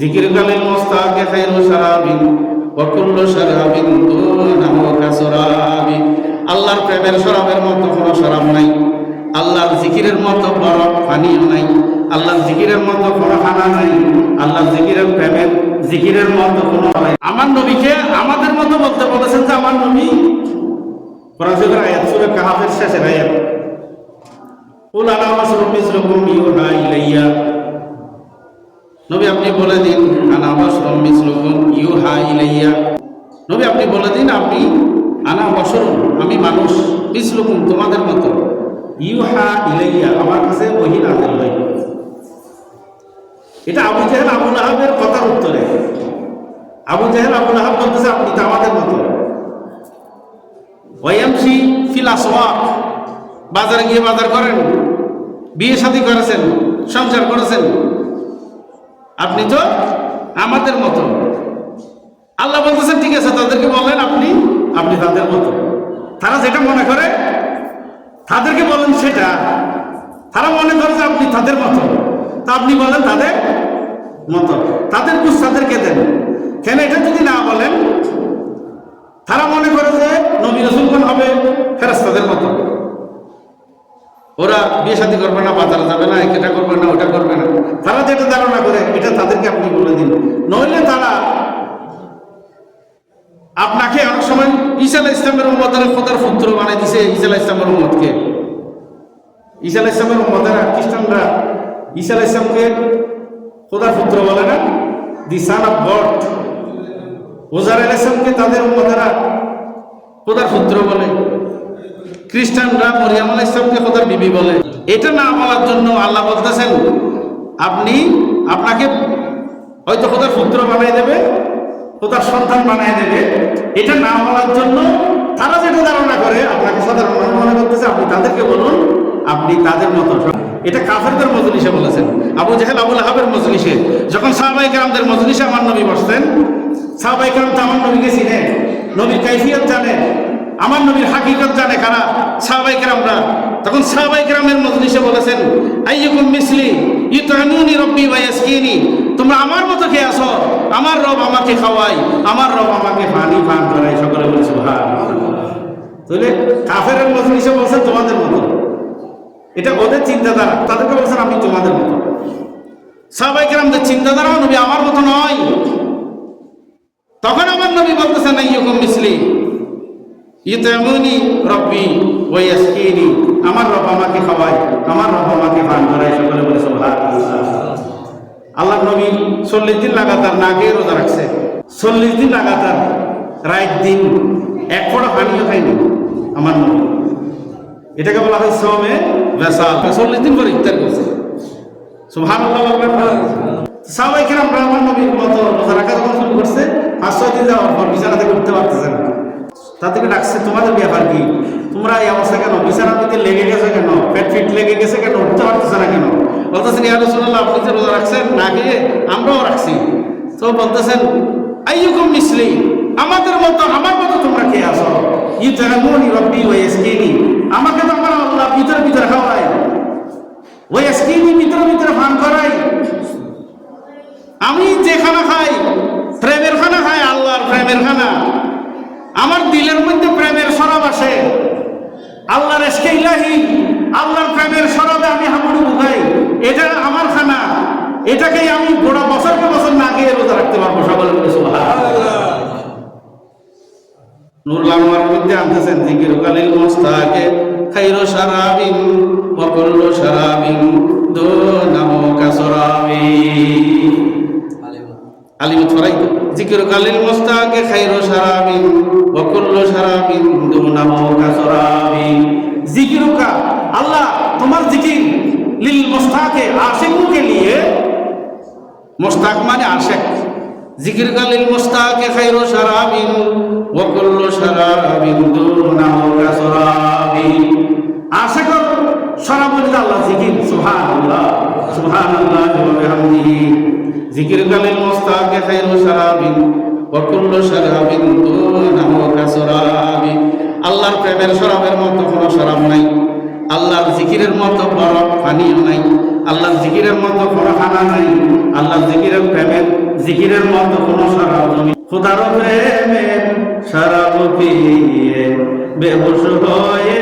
জিকির কালিল মুস্তাকে খাইরু ওয়া কুল্লু শারাবিন দুনাহু কাসরাবি আল্লাহর প্রেমের শরাবের মতো কোনো শরাব নাই। আল্লাহর জিকিরের মতো বড় পানিও নাই। আল্লাহর জিকিরের মতো কোনো খানা নাই। আল্লাহর জিকিরের প্রেমের জিকিরের মতো কোনো নাই। আমার নবীকে আমাদের মতো বলতে বলেছেন যে আমার নবী কোরআন আয়াত সূরা কাহাফের শেষের আয়াত। আনা মাসরুম মিসলুকুম ইউহা ইলাইয়া। নবী আপনি বলে দিন আনা মাসরুম মিসলুকুম ইউহা ইলাইয়া। নবী আপনি বলে দিন, আপনি আনা আমি মানুষ মিসলুকুম তোমাদের মতো। ইউহা ইলাইয়া, আমার কাছে ওহি নাযিল হয়। এটা আবু জাহেল আবুল আহাবের কথার উত্তরে। আবু জাহেল আবুল আহাব বলতেছে, আপনি তো আমাদের মতো। ওয়ামশি ফিল বাজারে গিয়ে বাজার করেন, বিয়ে শাদী করেছেন, সংসার করেছেন আপনি তো আমাদের মতো। আল্লাহ বলতেছেন, ঠিক আছে, তাদেরকে বলেন আপনি আপনি তাদের মতো। তারা যেটা মনে করে, তাদেরকে বলেন সেটা। তারা মনে করে যে আপনি তাদের মতো। তা আপনি বলেন তাদের মতো। তাদের বুঝ তাদেরকে দেন। কেন এটা যদি না বলেন, তারা মনে করে যে নবী রসুলগণ হবে ফেরাস্তাদের মতো। ওরা বিয়ে শাদী করবে না, বাজারে যাবে না এটা করবে না ওটা করবে না। তারা যেটা ধারণা করে, এটা তাদেরকে আপনি বলে দিন। নইলে তারা আপনাকে অনেক সময় আলাহ ইসলামের উম্মতের খোদার পুত্র বানাই দিছে আলাহ ইসলামের উম্মতকে। আলাহ ইসলামের উম্মতেরা খ্রিস্টানরা আলাহ ইসলামকে খোদার পুত্র বলে না, দি সান অফ গড ওজার ইসলামকে তাদের উম্মতেরা খোদার পুত্র বলে। খ্রিস্টানরা মরিয়াম আলাহ ইসলামকে খোদার বিবি বলে। এটা না বলার জন্য আল্লাহ বলতেছেন, আপনি আপনাকে হয়তো খোদার পুত্র বানাই দেবে, খোদার সন্তান বানাই দেবে। এটা না বলার জন্য তারা যেটা ধারণা করে, আপনাকে সাধারণ মনে করতেছে, আপনি তাদেরকে বলুন, আপনি তাদের মতো। এটা কাফেরদের মজলিসে বলেছেন। আবু জাহেল আবুল আহাবের মজলিসে। যখন সাহাবাই কালামদের মজলিসে আমার নবী বসতেন সাহাবাই কালাম তো আমার নবীকে চিনে, নবীর কাইফিয়ত জানে, আমার নবীর হাকিকত জানে কারা। সাহাবাই কেরামরা তখন সাহাবাই কেরামের মজলিসে বলেছেন, আইয়ুকুম মিসলি ইউতানুনি রব্বি ওয়া ইয়াসকিনি, তোমরা আমার মতো খেয়ে আসো আমার রব আমাকে খাওয়াই আমার রব আমাকে পানি পান করাই সকলে বলে, সুবহানাল্লাহ। তাহলে কাফেরের মজলিসে বলছেন, তোমাদের মতো। এটা ওদের চিন্তাধারা, তাদেরকে বলছেন, আমি তোমাদের মতো। সাহাবাই কেরামদের চিন্তাধারা নবী আমার মতো নয়। তখন আমার নবী বলতেছেন, আইয়ুকুম মিসলি ইতামুনি রব্বি ওয়াসকিনি আমার রব আমাকে খাওয়ায়, আমার রব আমাকে পান করায় সকলে বলে আল্লাহ। নবী চল্লিশ দিন লাগাতার না খেয়ে রোজা রাখছে। চল্লিশ দিন লাগাতার রাত দিন, এক ফোঁটা পানিও খায়নি আমার নবী। এটাকে বলা হয় সমে বেসাল চল্লিশ দিন পরে ইফতার করছে। সুবহানাল্লাহ বলবেন সবাই কিরাম ব্রাহ্মণ নবীর মতো রোজা রাখা যখন শুরু করছে, পাঁচ, ছয় দিন যাওয়ার পর বিছানা থেকে উঠতে পারতেছে না। তাদেরকে ডাকছে, তোমাদের ব্যাপার কি? তোমরা এই অবস্থা কেন? বিছানা দিতে লেগে গেছে কেন? পেট ফিট লেগে গেছে কেন? উঠতে পারতেছে না কেন? বলতেছেন ইয়া রাসূলুল্লাহ আপনি যে রোজা রাখছেন, না খেয়ে আমরাও রাখছি। তো বলতেছেন, আইয়ুকুম মিসলি, আমাদের মতো, আমার মতো তোমরা খেয়ে আসো। ই ইউতামুনি রব্বি ওয়া ইয়াসকিনি, আমাকে তো আমার আল্লাহ ভিতরে ভিতরে খাওয়ায়। ওই স্কিনি ভিতরে ভিতরে ফান করাই আমি যে খানা খাই, প্রেমের খানা খাই আল্লাহর প্রেমের খানা আমার দিলের মধ্যে প্রেমের সরব আসে আল্লাহর এসকে ইলাহি, আল্লাহর প্রেমের সরবে আমি হামুড়ু বুঝাই এটা আমার খানা। এটাকেই আমি গোড়া বছরকে বছর না গিয়ে রোজা রাখতে পারব সকলে বলে মধ্যে আনতেছেন, জিকির কালিল মুস্তাকে খাইরু শারাবিন, ওয়া কুল্লু শারাবিন দুনাহু কাসরাবি আলিমত ফরাই জিকির কালিল মুস্তাকে জিকিরুকা আল্লাহ তোমার জিকির লীল মোস্তাকে আশেকুকে নিয়ে মোস্তাক মানে আশেক। জিকির কালিল মোস্তাকে খাইরো সারাবিন ওকুল্লু সারাবিন দুরুনাহু কাসরাবিন আশেকর সরাবুল আল্লাহ জিকির, সুবহানাল্লাহ সুবহানাল্লাহ ওয়া বিহামদিহি জিকির কালিল মোস্তাকে খাইরো সারাবিন ওকুল্লু সারাবিন দুরুনাহু কাসরাবিন আল্লাহর প্রেমের সরাবের মতো কোনো সরাব নাই। আল্লাহর জিকিরের মতো বড় পানিও নাই। আল্লাহর জিকিরের মতো কোনো খানা নাই। আল্লাহর জিকিরের প্রেমের জিকিরের মতো কোনো সরাব জমি খুদার প্রেমের সরাব পিয়ে বেহস হয়ে